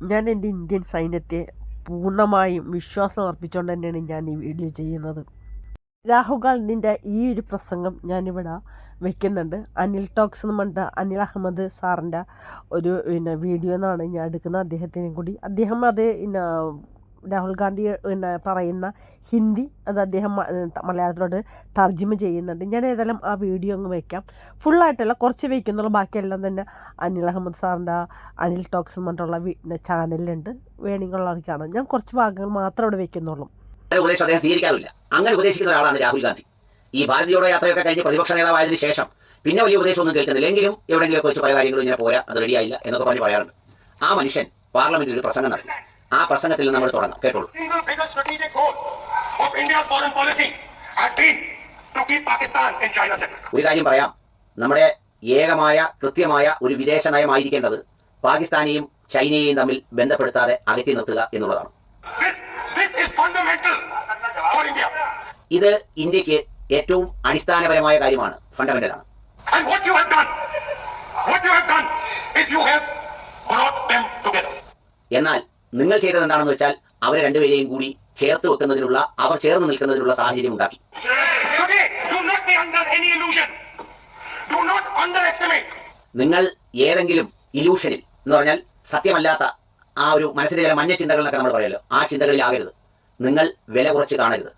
ഞാൻ എന്റെ ഇന്ത്യൻ സൈന്യത്തെ പൂർണമായും വിശ്വാസം അർപ്പിച്ചുകൊണ്ട് തന്നെയാണ് ഞാൻ ഈ വീഡിയോ ചെയ്യുന്നത്. രാഹുൽ ഗാന്ധിന്റെ ഈ ഒരു പ്രസംഗം ഞാനിവിടെ വെക്കുന്നുണ്ട്. അനിൽ ടോക്സ് എന്ന് പറഞ്ഞിട്ട് അനിൽ അഹമ്മദ് സാറിന്റെ ഒരു പിന്നെ വീഡിയോ എന്നാണ് ഞാൻ എടുക്കുന്നത് അദ്ദേഹത്തിനെയും കൂടി. അദ്ദേഹം അത് പിന്നെ രാഹുൽ ഗാന്ധി പിന്നെ പറയുന്ന ഹിന്ദി അത് അദ്ദേഹം മലയാളത്തിലോട്ട് തർജിമ ചെയ്യുന്നുണ്ട്. ഞാൻ ഏതായാലും ആ വീഡിയോ അങ്ങ് വയ്ക്കാം ഫുള്ളായിട്ടല്ല കുറച്ച് വയ്ക്കുന്നുള്ളൂ ബാക്കിയെല്ലാം തന്നെ അനിൽ അഹമ്മദ് സാറിന്റെ അനിൽ ടോക്സ് എന്ന് പറഞ്ഞിട്ടുള്ള ചാനലിലുണ്ട്. വേണമെങ്കിലുള്ളവർക്ക് കാണാം. ഞാൻ കുറച്ച് ഭാഗങ്ങൾ മാത്രം അവിടെ ഉപദേശം അദ്ദേഹം അങ്ങനെ ഉപദേശിക്കുന്ന ഒരാളാണ് രാഹുൽ ഗാന്ധി. ഈ ഭാരത് ജോഡോ യാത്രയൊക്കെ കഴിഞ്ഞ് പ്രതിപക്ഷ നേതാവായതിനു ശേഷം പിന്നെ വലിയ ഉപദേശമൊന്നും കേൾക്കുന്നില്ല. എങ്കിലും എവിടെയെങ്കിലും വെച്ച് പല കാര്യങ്ങളും ഇങ്ങനെ പോരാ അത് റെഡിയായില്ല എന്നൊക്കെ പറഞ്ഞ് പറയാറുണ്ട്. ആ മനുഷ്യൻ പാർലമെന്റിൽ ഒരു പ്രസംഗം നടത്തി. ആ പ്രസംഗത്തിൽ നിന്ന് നമ്മൾ തുടങ്ങാം. കേട്ടോളൂ. ഒരു കാര്യം പറയാം. നമ്മുടെ ഏകമായ കൃത്യമായ ഒരു വിദേശ നയമായിരിക്കേണ്ടത് പാകിസ്ഥാനെയും ചൈനയെയും തമ്മിൽ ബന്ധപ്പെടുത്താതെ അകറ്റി നിർത്തുക എന്നുള്ളതാണ്. ഇത് ഇന്ത്യയ്ക്ക് ഏറ്റവും അടിസ്ഥാനപരമായ കാര്യമാണ് ഫണ്ടമെന്റലാണ് And what you have done, what you have done is you have brought them together. എന്നാൽ നിങ്ങൾ ചെയ്തത് എന്താണെന്ന് വെച്ചാൽ അവരെ രണ്ടുപേരെയും കൂടി ചേർത്ത് വെക്കുന്നതിനുള്ള അവർ ചേർന്ന് നിൽക്കുന്നതിനുള്ള സാഹചര്യം ഉണ്ടാക്കി. നിങ്ങൾ ഏതെങ്കിലും ഇലൂഷനിൽ എന്ന് പറഞ്ഞാൽ സത്യമല്ലാത്ത ആ ഒരു മനസ്സിലെ ചില മഞ്ഞ ചിന്തകൾ എന്നൊക്കെ നമ്മൾ പറയുമല്ലോ ആ ചിന്തകളിൽ ആകരുത്. നിങ്ങൾ വില കുറച്ച് കാണരുത്.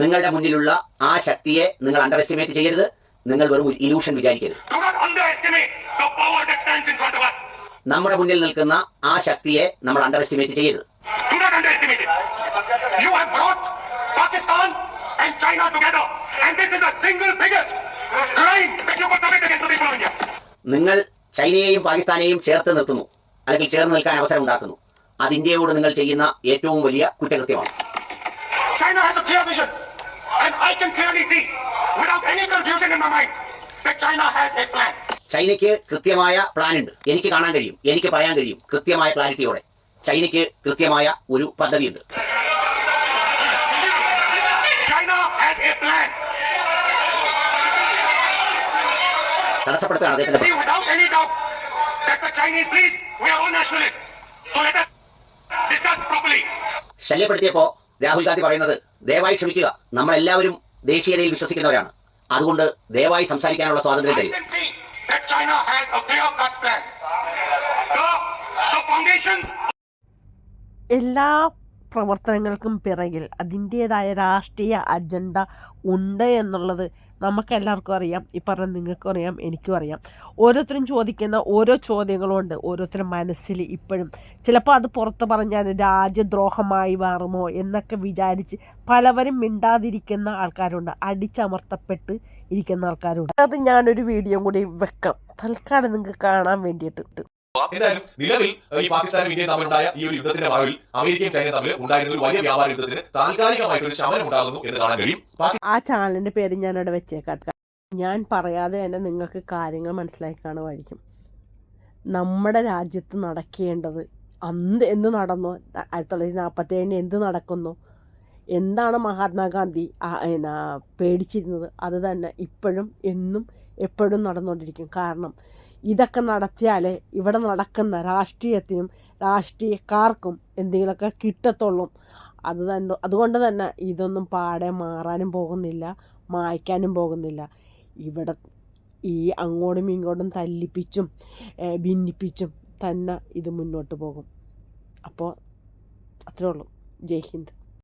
നിങ്ങളുടെ മുന്നിലുള്ള ആ ശക്തിയെ നിങ്ങൾ അണ്ടർ എസ്റ്റിമേറ്റ് ചെയ്യരുത്. നിങ്ങൾ വെറും ഇലൂഷൻ വിചാരിക്കരുത്. നമ്മുടെ മുന്നിൽ നിൽക്കുന്ന ആ ശക്തിയെ നമ്മൾ അണ്ടർ എസ്റ്റിമേറ്റ് ചെയ്യരുത് നിങ്ങൾ ചൈനയെയും പാകിസ്ഥാനെയും ചേർത്ത് നിർത്തുന്നു അല്ലെങ്കിൽ ചേർന്ന് നിൽക്കാൻ അവസരം ഉണ്ടാക്കുന്നു. അത് ഇന്ത്യയോട് നിങ്ങൾ ചെയ്യുന്ന ഏറ്റവും വലിയ കുറ്റകൃത്യമാണ്. And I can clearly see, without any confusion in my mind, that China has a plan. ചൈനയ്ക്ക് കൃത്യമായ പ്ലാൻ ഉണ്ട്. എനിക്ക് കാണാൻ കഴിയും. എനിക്ക് പറയാൻ കഴിയും. കൃത്യമായ ക്ലാരിറ്റിയോടെ ചൈനയ്ക്ക് കൃത്യമായ ഒരു പദ്ധതിയുണ്ട്. തടസ്സപ്പെടുത്തുകയാണ് അദ്ദേഹത്തിന്റെ. ശല്യപ്പെടുത്തിയപ്പോ രാഹുൽ ഗാന്ധി പറയുന്നത് ദയവായി ക്ഷമിക്കുക. നമ്മളെല്ലാവരും ദേശീയതയിൽ വിശ്വസിക്കുന്നവരാണ്. അതുകൊണ്ട് ദയവായി സംസാരിക്കാനുള്ള സ്വാതന്ത്ര്യം I China has a clear-cut plan. The, the foundations പ്രവർത്തനങ്ങൾക്കും പിറകിൽ അതിന്റേതായ രാഷ്ട്രീയ അജണ്ട ഉണ്ട് എന്നുള്ളത് നമുക്കെല്ലാവർക്കും അറിയാം. ഈ പറഞ്ഞ നിങ്ങൾക്കും അറിയാം എനിക്കും അറിയാം. ഓരോരുത്തരും ചോദിക്കുന്ന ഓരോ ചോദ്യങ്ങളുണ്ട്. ഓരോരുത്തരും മനസ്സിൽ ഇപ്പോഴും. ചിലപ്പോൾ അത് പുറത്ത് പറഞ്ഞാൽ രാജ്യദ്രോഹമായി മാറുമോ എന്നൊക്കെ വിചാരിച്ച് പലവരും മിണ്ടാതിരിക്കുന്ന ആൾക്കാരുണ്ട്. അടിച്ചമർത്തപ്പെട്ട് ഇരിക്കുന്ന ആൾക്കാരുണ്ട്. അത് ഞാനൊരു വീഡിയോ കൂടി വെക്കാം. തൽക്കാലം നിങ്ങൾക്ക് കാണാൻ വേണ്ടിയിട്ട്. എന്തായാലും നിലവിൽ ഈ പാകിസ്ഥാനും ഇന്ത്യയും തമ്മിലുണ്ടായ ഈ ഒരു യുദ്ധത്തിന്റെ മറവിൽ അമേരിക്കയും ചൈനയും തമ്മിൽ ഉണ്ടായിരുന്ന ഒരു വലിയ വ്യാപാര യുദ്ധത്തിന് താൽക്കാലികമായിട്ട് ഒരു ശമനം ഉണ്ടാകുന്നു എന്ന് കാണാൻ കഴിയും. ആ ചാനലിന്റെ പേര് ഞാൻ അവിടെ വെച്ചേക്കാം. ഞാൻ പറയാതെ തന്നെ നിങ്ങൾക്ക് കാര്യങ്ങൾ മനസ്സിലാക്കി കാണുമായിരിക്കും നമ്മുടെ രാജ്യത്ത് നടക്കേണ്ടത് അന്ന് എന്ത് നടന്നു ആയിരത്തി തൊള്ളായിരത്തി നാൽപ്പത്തി ഏഴിന് എന്ത് നടക്കുന്നു എന്താണ് മഹാത്മാഗാന്ധി ആ, എന്നാ പേടിച്ചിരുന്നത് അത് തന്നെ ഇപ്പോഴും എന്നും എപ്പോഴും നടന്നുകൊണ്ടിരിക്കും. കാരണം ഇതൊക്കെ നടത്തിയാലേ ഇവിടെ നടക്കുന്ന രാഷ്ട്രീയത്തിനും രാഷ്ട്രീയക്കാർക്കും എന്തെങ്കിലുമൊക്കെ കിട്ടത്തുള്ളൂ. അത് തന്നെ അതുകൊണ്ട് തന്നെ ഇതൊന്നും പാടെ മാറാനും പോകുന്നില്ല മായ്ക്കാനും പോകുന്നില്ല. ഇവിടെ ഈ അങ്ങോട്ടും ഇങ്ങോട്ടും തല്ലിപ്പിച്ചും ഭിന്നിപ്പിച്ചും തന്നെ ഇത് മുന്നോട്ട് പോകും. അപ്പോൾ അത്രേ ഉള്ളൂ. ജയ് ഹിന്ദ്.